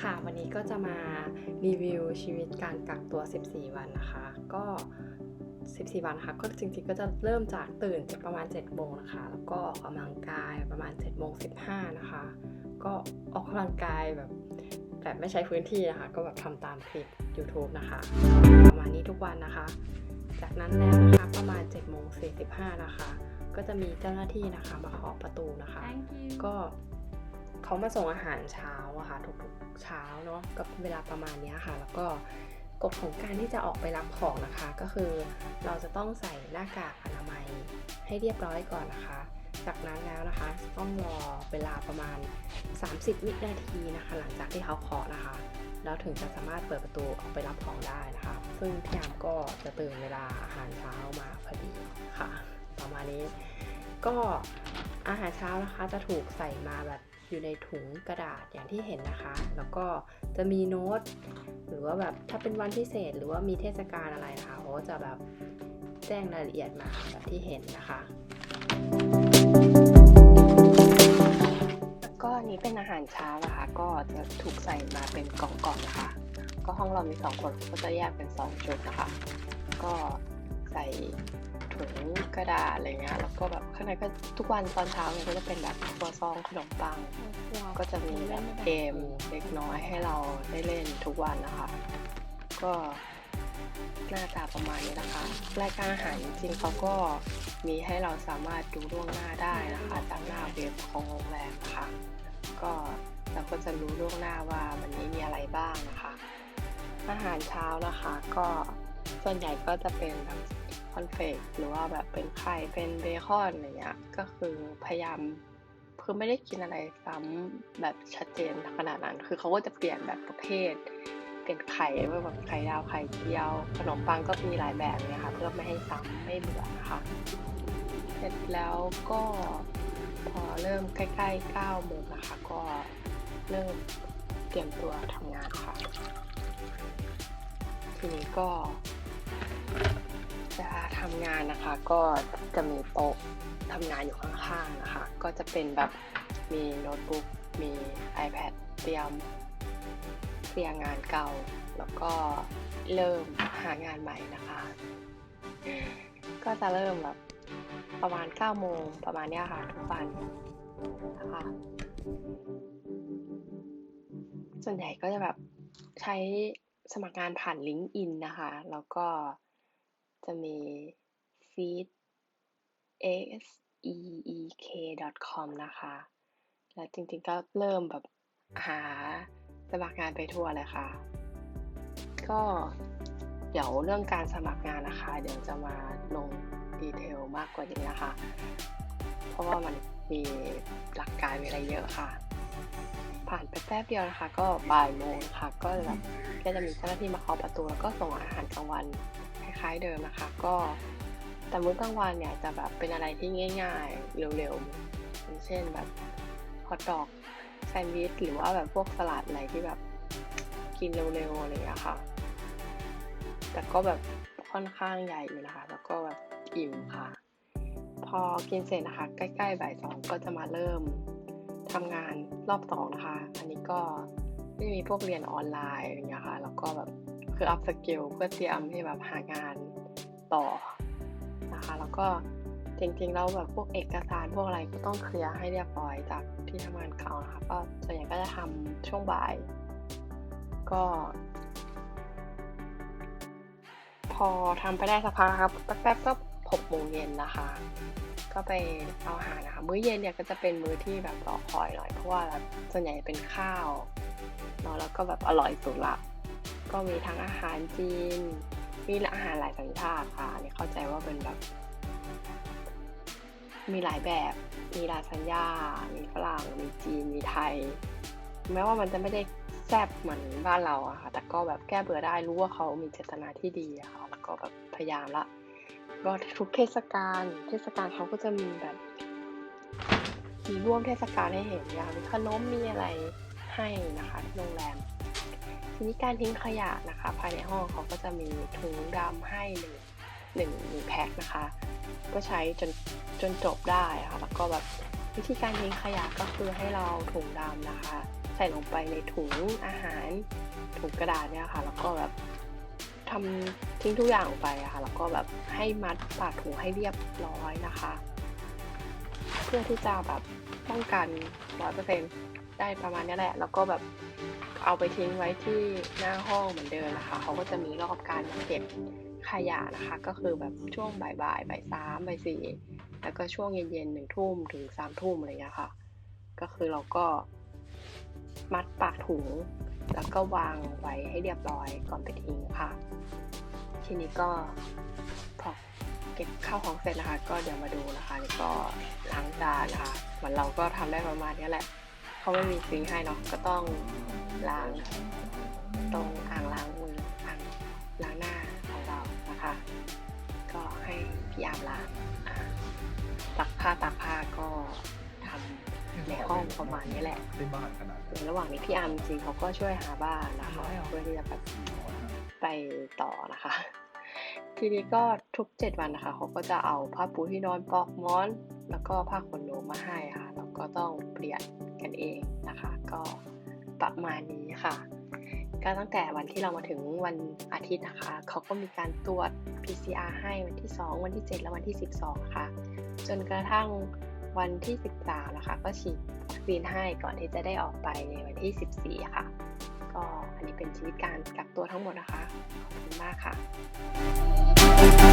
ค่ะวันนี้ก็จะมารีวิวชีวิตการกักตัว 14 วันนะคะ ก็ 14 วันนะคะก็จริงๆก็จะเริ่มจากตื่นประมาณ 7 โมงนะคะ แล้วก็ออกกำลังกายประมาณ 7 โมง 15 นะคะ ก็ออกกำลังกายแบบแบบไม่ใช้พื้นที่นะคะ ก็แบบทำตามคลิป YouTube นะคะ ประมาณนี้ทุกวันนะคะ จากนั้นแล้วนะคะประมาณ7โมง45 นะคะ ก็จะมีเจ้าหน้าที่นะคะมาเคาะประตูนะคะ Thank you ก็ เขามาส่งอาหารเช้าอะค่ะทุกๆเช้าเนาะกับเวลาประมาณนี้ค่ะ แล้วก็กฎของการที่จะออกไปรับของนะคะ ก็คือเราจะต้องใส่หน้ากากอนามัยให้เรียบร้อยก่อนนะคะ จากนั้นแล้วนะคะต้องรอเวลาประมาณ 30 วินาทีนะคะ หลังจากที่เขาเคาะนะคะ แล้วถึงจะสามารถเปิดประตูออกไปรับของได้นะคะ ซึ่งพี่ยามก็จะตื่นเวลาอาหารเช้ามาพอดีค่ะ ประมาณนี้ก็อาหารเช้านะคะจะถูกใส่มาแบบ อยู่ในถุงกระดาษอย่างที่เห็นนะคะ แล้วก็จะมีโน้ต หรือว่าแบบถ้าเป็นวันพิเศษ หรือว่ามีเทศกาลอะไรนะคะเขาจะแบบแจ้งรายละเอียดมาแบบที่เห็นนะคะก็อันนี้เป็นอาหารเช้านะคะ ก็จะถูกใส่มาเป็นกล่องๆนะคะ ก็ห้องเรามีสองคนก็จะแยกเป็นสองชุดนะคะ ก็ใส่ถุงกระดาษอะไรเงี้ยแล้วก็แบบข้างในก็ทุกวันตอนเช้าเนี่ยก็จะเป็นแบบ องขนมปัง ก็จะมีแบบเกมเล็กน้อยให้เราได้เล่นทุกวันนะคะ ก็หน้าตาประมาณนี้นะคะ รายการอาหารจริงเขาก็มีให้เราสามารถดูล่วงหน้าได้นะคะจากหน้าเว็บของโรงแรมนะคะก็เราก็จะรู้ล่วงหน้าว่าวันนี้มีอะไรบ้างนะคะ อาหารเช้านะคะก็ส่วนใหญ่ก็จะเป็นแบบคอนเฟกหรือว่าแบบเป็นไข่เป็นเบคอนอะไรเงี้ยก็คือพยายาม คือไม่ได้กินอะไรซ้ำแบบชัดเจนขนาดนั้น คือเขาก็จะเปลี่ยนแบบประเภท เป็นไข่ว่าแบบไข่ดาวไข่เจียว ขนมปังก็มีหลายแบบเนี่ยค่ะเพื่อไม่ให้ซ้ำไม่เบื่อนะคะเสร็จแล้วก็พอเริ่มใกล้ๆ9โมงนะคะก็เริ่มเตรียมตัวทำงานค่ะ ทีนี้ก็ จะทำงานนะคะก็จะมีโต๊ะทำงานอยู่ข้างๆนะคะ ก็จะเป็นแบบมีโน้ตบุ๊กมี iPad เตรียมเคลียร์งานเก่า แล้วก็เริ่มหางานใหม่นะคะ ก็จะเริ่มแบบประมาณ9โมงประมาณนี้ค่ะทุกวันนะคะส่วนใหญ่ก็จะแบบใช้สมัครงานผ่าน LinkedIn นะคะ แล้วก็ จะมี feed s e e k com นะคะ แล้วจริงๆก็เริ่มแบบหาสมัครงานไปทั่วเลยค่ะ ก็เดี๋ยวเรื่องการสมัครงานนะคะ เดี๋ยวจะมาลงดีเทลมากกว่านี้นะคะ เพราะว่ามันมีหลักการมีอะไรเยอะค่ะ ผ่านไปแป๊บเดียวนะคะ ก็บ่ายโมงค่ะ ก็แบบก็จะมีเจ้าหน้าที่มาเคาะประตูแล้วก็ส่งอาหารกลางวัน ล้ายๆเดิมนะคะ ก็แต่มื้อกลางวันเนี่ยจะแบบเป็นอะไรที่ง่าย ๆ เร็วๆอย่างเช่นแบบฮอทดอกแซนด์วิชหรือว่าแบบพวกสลัดอะไรที่แบบกินเร็วๆอะไรอย่างเงี้ยค่ะ แต่ก็แบบค่อนข้างใหญ่อยู่นะคะ แล้วก็แบบอิ่มค่ะ พอกินเสร็จนะคะ ใกล้ๆบ่ายสองก็จะมาเริ่มทำงานรอบสองนะคะ อันนี้ก็จะมีพวกเรียนออนไลน์อย่างเงี้ยค่ะ แล้วก็แบบ คืออัพสกิลเพื่อเตรียมให้แบบหางานต่อนะคะ แล้วก็จริงๆแล้วแบบพวกเอกสารพวกอะไรก็ต้องเคลียร์ให้เรียบร้อยจากที่ทำงานเก่านะคะก็ส่วนใหญ่ก็จะทำช่วงบ่าย ก็ พอทำไปได้สักพักนะครับแป๊บๆก็หกโมงเย็นนะคะ ก็ไปเอาอาหารนะคะ มื้อเย็นเนี่ยก็จะเป็นมื้อที่แบบรอคอยหน่อยเพราะว่าแบบส่วนใหญ่เป็นข้าวเนาะแล้วก็แบบอร่อยสุดละ ก็มีทั้งอาหารจีน มีอาหารหลายสัญชาติค่ะนี่เข้าใจว่าเป็นแบบ มีหลายแบบ มีลาซานญ่า มีฝรั่ง มีจีน มีไทย แม้ว่ามันจะไม่ได้แซ่บเหมือนบ้านเราอะค่ะ แต่ก็แบบแก้เบื่อได้รู้ว่าเขามีเจตนาที่ดีอะค่ะ แล้วก็แบบพยายามละก็ทุกเทศกาล เทศกาลเขาก็จะมีแบบมีร่วมเทศกาลให้เห็นอย่างมีขนมมีอะไรให้นะคะที่โรงแรม ทีนี้การทิ้งขยะนะคะ ภายในห้องเขาก็จะมีถุงดำให้หนึ่งหนึ่งหนึ่งแพ็คนะคะ ก็ใช้จนจนจบได้ค่ะแล้วก็แบบวิธีการทิ้งขยะก็คือให้เราถุงดำนะคะ ใส่ลงไปในถุงอาหารถุงกระดาษเนี่ยค่ะ แล้วก็แบบทำทิ้งทุกอย่างไปอะค่ะ แล้วก็แบบให้มัดปากถุงให้เรียบร้อยนะคะ เพื่อที่จะแบบป้องกันร้อยเปอร์เซ็นต์ได้ประมาณนี้แหละ แล้วก็แบบ เอาไปทิ้งไว้ที่หน้าห้องเหมือนเดิมนะคะ เขาก็จะมีรอบการเก็บขยะนะคะ ก็คือแบบช่วงบ่ายๆบ่ายสามบ่ายสี่แล้วก็ช่วงเย็นๆหนึ่งทุ่มถึงสามทุ่มอะไรอย่างเงี้ยค่ะ ก็คือเราก็มัดปากถุง แล้วก็วางไว้ให้เรียบร้อยก่อนไปทิ้งค่ะ ทีนี้ก็พอเก็บข้าวของเสร็จนะคะ ก็เดี๋ยวมาดูนะคะนี่ก็ล้างจานนะคะเหมือนเราก็ทำได้ประมาณนี้แหละ เขาไม่มีซิงค์ให้เนาะก็ต้องล้างตรงอ่างล้างมืออ่างล้างหน้าของเรานะคะ ก็ให้พี่อาร์มล้างอ่าตักผ้าตากผ้าก็ทำในห้องประมาณนี้แหละได้บ้านขนาดในระหว่างนี้พี่อาร์มจริงๆเขาก็ช่วยหาบ้านนะคะเพื่อที่จะแบบไปต่อนะคะ ทีนี้ก็ทุกเจ็ดวันนะคะเขาก็จะเอาผ้าปูที่นอนปลอกหมอน แล้วก็ผ้าขนหนูมาให้ค่ะแล้วก็ต้องเปลี่ยนกันเองนะคะ ก็ประมาณนี้ค่ะก็ตั้งแต่วันที่เรามาถึงวันอาทิตย์นะคะ เขาก็มีการตรวจ PCR ให้วันที่ 2 วันที่ 7 และวันที่ 12นะคะจนกระทั่งวันที่ 13นะคะ ก็ฉีดวัคซีนให้ก่อนที่จะได้ออกไปในวันที่ 14 ค่ะ เป็นชีวิตการกักตัวทั้งหมดนะคะ ขอบคุณมากค่ะ